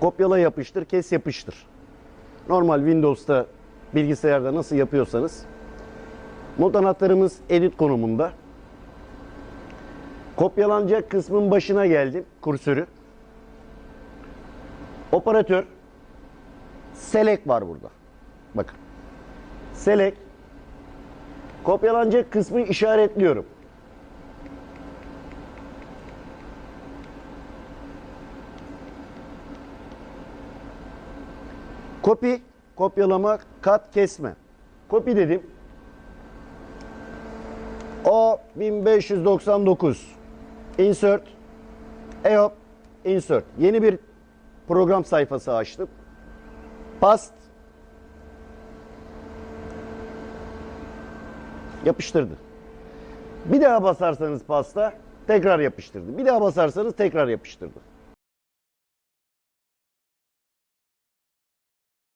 Kopyala yapıştır, kes yapıştır. Normal Windows'ta bilgisayarda nasıl yapıyorsanız. Not anahtarımız edit konumunda. Kopyalanacak kısmın başına geldim kursörü. Operatör select var burada. Bakın. Select kopyalanacak kısmı işaretliyorum. Copy, kopyalama, kat, kesme. Copy dedim. O 1599. Insert. EOP. Insert. Yeni bir program sayfası açtım. Past. Yapıştırdı. Bir daha basarsanız pasta tekrar yapıştırdı. Bir daha basarsanız tekrar yapıştırdı.